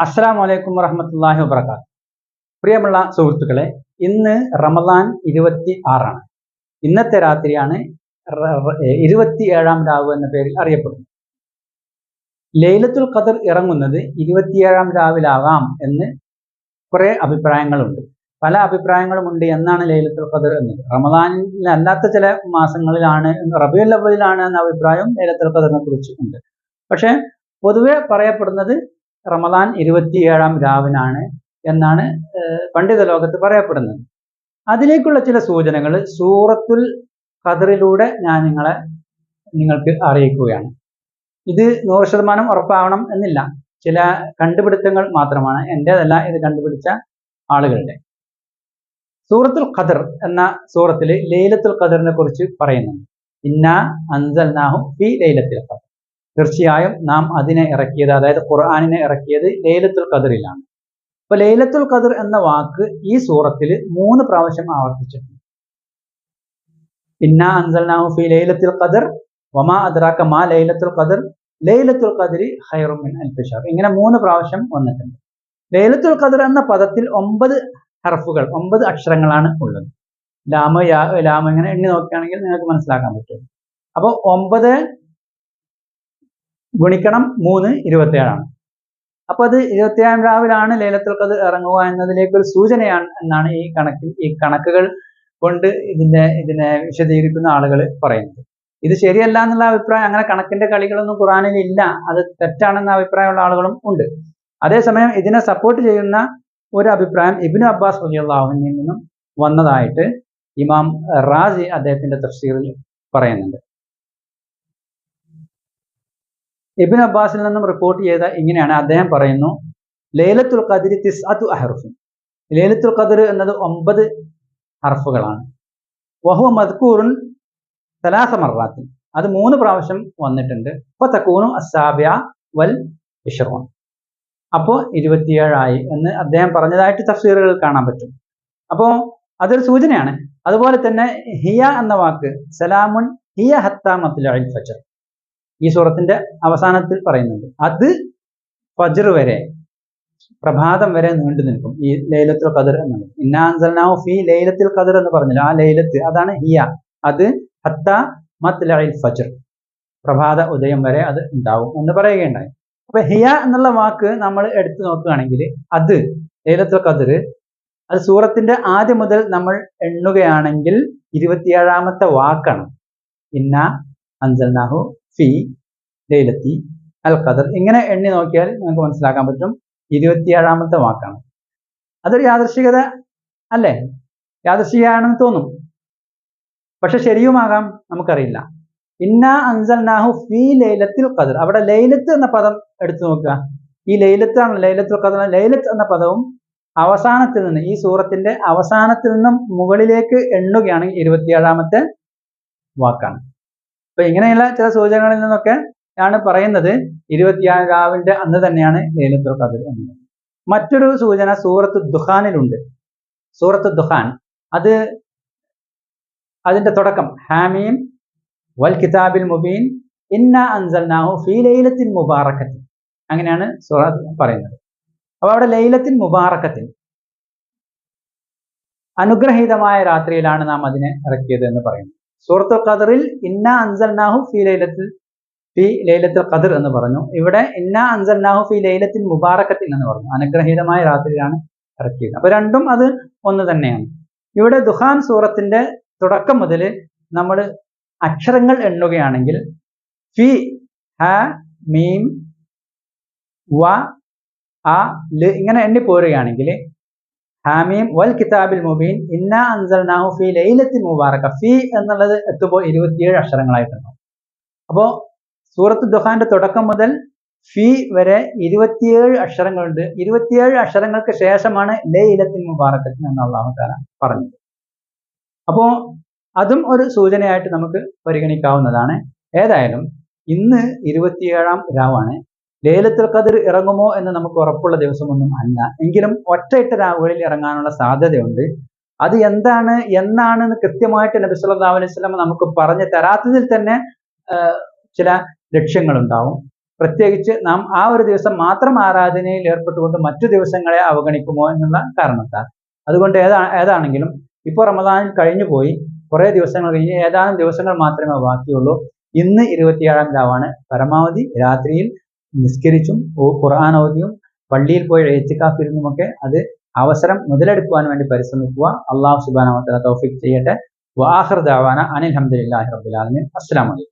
അസ്സാം വലൈക്കും വറഹമത്തല്ലാഹി വബർക്കാത്ത് പ്രിയമുള്ള സുഹൃത്തുക്കളെ ഇന്ന് റമദാൻ ഇരുപത്തി ആറാണ് ഇന്നത്തെ രാത്രിയാണ് ഇരുപത്തി ഏഴാം രാവ് എന്ന പേരിൽ അറിയപ്പെടുന്നത്. ലൈലത്തുൽ ഖദർ ഇറങ്ങുന്നത് ഇരുപത്തിയേഴാം രാവിലാവാം എന്ന് കുറെ അഭിപ്രായങ്ങളുണ്ട്. പല അഭിപ്രായങ്ങളും ഉണ്ട് എന്നാണ് ലൈലത്തുൽ ഖദർ എന്നത്. റമദാനിൽ അല്ലാത്ത ചില മാസങ്ങളിലാണ് റബിയുൽ അവലിലാണ് എന്ന അഭിപ്രായം ലൈലത്തുൽ ഖദറിനെ കുറിച്ച് ഉണ്ട്. പക്ഷെ പൊതുവെ പറയപ്പെടുന്നത് റമദാൻ ഇരുപത്തിയേഴാം രാവിനാണ് എന്നാണ് പണ്ഡിത ലോകത്ത് പറയപ്പെടുന്നത്. അതിലേക്കുള്ള ചില സൂചനകൾ സൂറത്തുൽ ഖദറിലൂടെ ഞാൻ നിങ്ങളെ നിങ്ങൾക്ക് അറിയിക്കുകയാണ്. ഇത് നൂറ് ശതമാനം ഉറപ്പാവണം എന്നില്ല. ചില കണ്ടുപിടുത്തങ്ങൾ മാത്രമാണ് എന്റെതല്ല ഇത് കണ്ടുപിടിച്ച ആളുകളുടെ. സൂറത്തുൽ ഖദർ എന്ന സൂറത്തിൽ ലൈലത്തുൽ ഖദറിനെ കുറിച്ച് പറയുന്നുണ്ട്. ഇന്ന അൻസൽനാഹു ഫി ലൈലത്തിൽ ഖദർ തീർച്ചയായും നാം അതിനെ ഇറക്കിയത് അതായത് ഖുർആാനിനെ ഇറക്കിയത് ലൈലത്തുൽ ഖദറിലാണ്. അപ്പൊ ലൈലത്തുൽ ഖദർ എന്ന വാക്ക് ഈ സൂറത്തിൽ മൂന്ന് പ്രാവശ്യം ആവർത്തിച്ചിട്ടുണ്ട്. ഇന്ന അൻസൽനാഹു ഫി ലൈലത്തുൽ ഖദർ വമാ അദ്രാക്ക മാ ലൈലത്തുൽ ഖദർ ലൈലത്തുൽ ഖദരി ഹൈറുമിൻ അൽഫിഷാർ ഇങ്ങനെ മൂന്ന് പ്രാവശ്യം വന്നിട്ടുണ്ട്. ലൈലത്തുൽ ഖദർ എന്ന പദത്തിൽ ഒമ്പത് ഹർഫുകൾ ഒമ്പത് അക്ഷരങ്ങളാണ് ഉള്ളത്. ലാമ യാ ലാമ ഇങ്ങനെ എണ്ണി നോക്കുകയാണെങ്കിൽ നിങ്ങൾക്ക് മനസ്സിലാക്കാൻ പറ്റും. അപ്പോൾ ഒമ്പത് ഗുണിക്കണം മൂന്ന് ഇരുപത്തിയേഴാണ്. അപ്പൊ അത് ഇരുപത്തിയേഴാം രാവിലാണ് ലേലത്തിൽ കത് ഇറങ്ങുക എന്നതിലേക്ക് ഒരു സൂചനയാണ് എന്നാണ് ഈ കണക്കിൽ ഈ കണക്കുകൾ കൊണ്ട് ഇതിന്റെ ഇതിനെ വിശദീകരിക്കുന്ന ആളുകൾ പറയുന്നത്. ഇത് ശരിയല്ല എന്നുള്ള അഭിപ്രായം അങ്ങനെ കണക്കിന്റെ കളികളൊന്നും ഖുറാനിൽ ഇല്ല. അത് തെറ്റാണെന്ന അഭിപ്രായമുള്ള ആളുകളും ഉണ്ട്. അതേസമയം ഇതിനെ സപ്പോർട്ട് ചെയ്യുന്ന ഒരു അഭിപ്രായം ഇബിനു അബ്ബാസ് റലിയുള്ളാഹുവിൽ നിന്നും വന്നതായിട്ട് ഇമാം റാസി അദ്ദേഹത്തിന്റെ തഫ്സീറിൽ പറയുന്നുണ്ട്. ഇബിൻ അബ്ബാസിൽ നിന്നും റിപ്പോർട്ട് ചെയ്ത ഇങ്ങനെയാണ് അദ്ദേഹം പറയുന്നു ലേലത്തുൽ ഖദിരി തിസ് അതു അഹർഫും ലേലത്തുൽ ഖദർ എന്നത് ഒമ്പത് ഹർഫുകളാണ് വഹു മദ്കൂറുൻ തലാസ അത് മൂന്ന് പ്രാവശ്യം വന്നിട്ടുണ്ട്. ഇപ്പൊ തക്കൂനു അസാബ്യ വൽ ഇഷറോൺ. അപ്പോൾ ഇരുപത്തിയേഴായി എന്ന് അദ്ദേഹം പറഞ്ഞതായിട്ട് തഫ്സീറുകൾ കാണാൻ പറ്റും. അപ്പോൾ അതൊരു സൂചനയാണ്. അതുപോലെ തന്നെ ഹിയ എന്ന വാക്ക് സലാമുൻ ഹിയ ഹത്താ മത്തുൽ ഫജർ. ഈ സൂറത്തിന്റെ അവസാനത്തിൽ പറയുന്നുണ്ട്. അത് ഫജർ വരെ പ്രഭാതം വരെ നീണ്ടു നിൽക്കും. ഈ ലൈലത്തുൽ ഖദർ എന്നത്. ഇന്നാൻസൽനാവ് ഫി ലൈലത്തിൽ ഖദർ എന്ന് പറഞ്ഞില്ല. ആ ലൈലത്ത് അതാണ് ഹിയ. അത് ഹത്ത മത്ലഇൽ ഫജർ. പ്രഭാത ഉദയം വരെ അത് ഉണ്ടാവും എന്ന് പറയുകയുണ്ടായി. അപ്പൊ ഹിയ എന്നുള്ള വാക്ക് നമ്മൾ എടുത്തു നോക്കുകയാണെങ്കിൽ അത് ലൈലത്തുൽ ഖദർ അത് സൂറത്തിന്റെ ആദ്യം മുതൽ നമ്മൾ എണ്ണുകയാണെങ്കിൽ ഇരുപത്തിയേഴാമത്തെ വാക്കാണ്. ഇന്ന അൻസൽനാഹു ഫി ലൈലത്തി അൽ ഖദർ ഇങ്ങനെ എണ്ണി നോക്കിയാൽ നമുക്ക് മനസ്സിലാക്കാൻ പറ്റും ഇരുപത്തിയേഴാമത്തെ വാക്കാണ്. അതൊരു യാദൃശികത അല്ലേ? യാദൃശികയാണെന്ന് തോന്നും. പക്ഷെ ശരിയുമാകാം നമുക്കറിയില്ല. ഇന്ന അൻസൽനാഹു ഫി ലൈലത്തിൽ ഖദർ. അവിടെ ലൈലത്ത് എന്ന പദം എടുത്തു നോക്കുക. ഈ ലൈലത്താണ് ലൈലത്തുൽ ഖദർ. ലൈലത്ത് എന്ന പദവും അവസാനത്തിൽ നിന്ന് ഈ സൂറത്തിന്റെ അവസാനത്തിൽ നിന്നും മുകളിലേക്ക് എണ്ണുകയാണെങ്കിൽ ഇരുപത്തിയേഴാമത്തെ വാക്കാണ്. അപ്പൊ ഇങ്ങനെയുള്ള ചില സൂചനകളിൽ നിന്നൊക്കെ ആണ് പറയുന്നത്. ഇരുപത്തിയാറ് രാവിന്റെ അന്ന് തന്നെയാണ് ലൈലത്തുൽ ഖദർ എന്നത്. മറ്റൊരു സൂചന സൂറത്ത് ദുഹാനിലുണ്ട്. സൂറത്ത് ദുഹാൻ. അത് അതിന്റെ തുടക്കം. ഹാമീൻ വൽ കിതാബിൽ മുബീൻ ഇന്ന അൻസൽനാഹു ഫീ ലൈലത്തിൻ മുബാറക്കത്തിൻ. അങ്ങനെയാണ് സൂറത്ത് പറയുന്നത്. അപ്പൊ അവിടെ ലൈലത്തിൻ മുബാറക്കത്തിൻ. അനുഗ്രഹീതമായ രാത്രിയിലാണ് നാം അതിനെ ഇറക്കിയത് എന്ന് പറയുന്നു സൂറത്തുൽ ഖദറിൽ ഇന്ന അൻസൽനാഹു ഫി ലൈലത്തിൽ ഫി ലൈലത്തുൽ ഖദർ എന്ന് പറഞ്ഞു. ഇവിടെ ഇന്ന അൻസൽനാഹു ഫി ലൈലത്തിൽ മുബാറക്കത്തിൽ എന്ന് പറഞ്ഞു. അനുഗ്രഹീതമായ രാത്രിയിലാണ് ഇറക്കിയത്. അപ്പൊ രണ്ടും അത് ഒന്ന് തന്നെയാണ്. ഇവിടെ ദുഹാൻ സൂറത്തിന്റെ തുടക്കം മുതൽ നമ്മൾ അക്ഷരങ്ങൾ എണ്ണുകയാണെങ്കിൽ ഫി ഹ മീം വ ആ ൽ ഇങ്ങനെ എണ്ണി പോരുകയാണെങ്കിൽ ഹാമീം വൽ കിതാബിൽ മുബീൻ ഇന്ന അൻസൽനാഹു ഫി ലൈലത്തിൽ മുബാറക. ഫി എന്നുള്ളത് എത്തുമ്പോൾ ഇരുപത്തിയേഴ് അക്ഷരങ്ങളായിട്ടുണ്ടാവും അപ്പോൾ സൂറത്ത് ദുഹാന്റെ തുടക്കം മുതൽ ഫി വരെ ഇരുപത്തിയേഴ് അക്ഷരങ്ങളുണ്ട്. ഇരുപത്തിയേഴ് അക്ഷരങ്ങൾക്ക് ശേഷമാണ് ലൈലത്തിൽ മുബാറക്കത്തിന് എന്നുള്ള താല പറഞ്ഞത്. അപ്പോൾ അതും ഒരു സൂചനയായിട്ട് നമുക്ക് പരിഗണിക്കാവുന്നതാണ്. ഏതായാലും ഇന്ന് ഇരുപത്തിയേഴാം രാവാണ്. ലേലത്തുൽ ഖദർ ഇറങ്ങുമോ എന്ന് നമുക്ക് ഉറപ്പുള്ള ദിവസമൊന്നും അല്ല. എങ്കിലും ഒറ്റയിട്ട രാവുകളിൽ ഇറങ്ങാനുള്ള സാധ്യതയുണ്ട്. അത് എന്താണ് എന്നാണെന്ന് കൃത്യമായിട്ട് നബി സല്ലല്ലാഹു അലൈഹി വസല്ലം നമുക്ക് പറഞ്ഞു തരാത്തതിൽ തന്നെ ചില ലക്ഷ്യങ്ങളുണ്ടാവും. പ്രത്യേകിച്ച് നാം ആ ഒരു ദിവസം മാത്രം ആരാധനയിൽ ഏർപ്പെട്ടുകൊണ്ട് മറ്റു ദിവസങ്ങളെ അവഗണിക്കുമോ എന്നുള്ള കാരണത്താൽ. അതുകൊണ്ട് ഏതാ ഏതാണെങ്കിലും ഇപ്പോൾ റമദാനിൽ കഴിഞ്ഞു പോയി. കുറേ ദിവസങ്ങൾ കഴിഞ്ഞ് ഏതാനും ദിവസങ്ങൾ മാത്രമേ ബാക്കിയുള്ളൂ. ഇന്ന് ഇരുപത്തിയേഴാം രാവാണ് പരമാവധി രാത്രിയിൽ നിസ്കരിച്ചും ഖുർആൻ ഓതിയും പള്ളിയിൽ പോയി എഴുത്തിക്കാത്തിരുന്നുമൊക്കെ അത് അവസരം മുതലെടുക്കുവാൻ വേണ്ടി പരിശ്രമിക്കുക. അള്ളാഹു സുബാന തൗഫിക് ചെയ്യട്ടെ. വാഹർ ദാവാന അനിൽ അഹമ്മദില്ലാഹി അസ്സാം അസ്സലാമലൈക്കും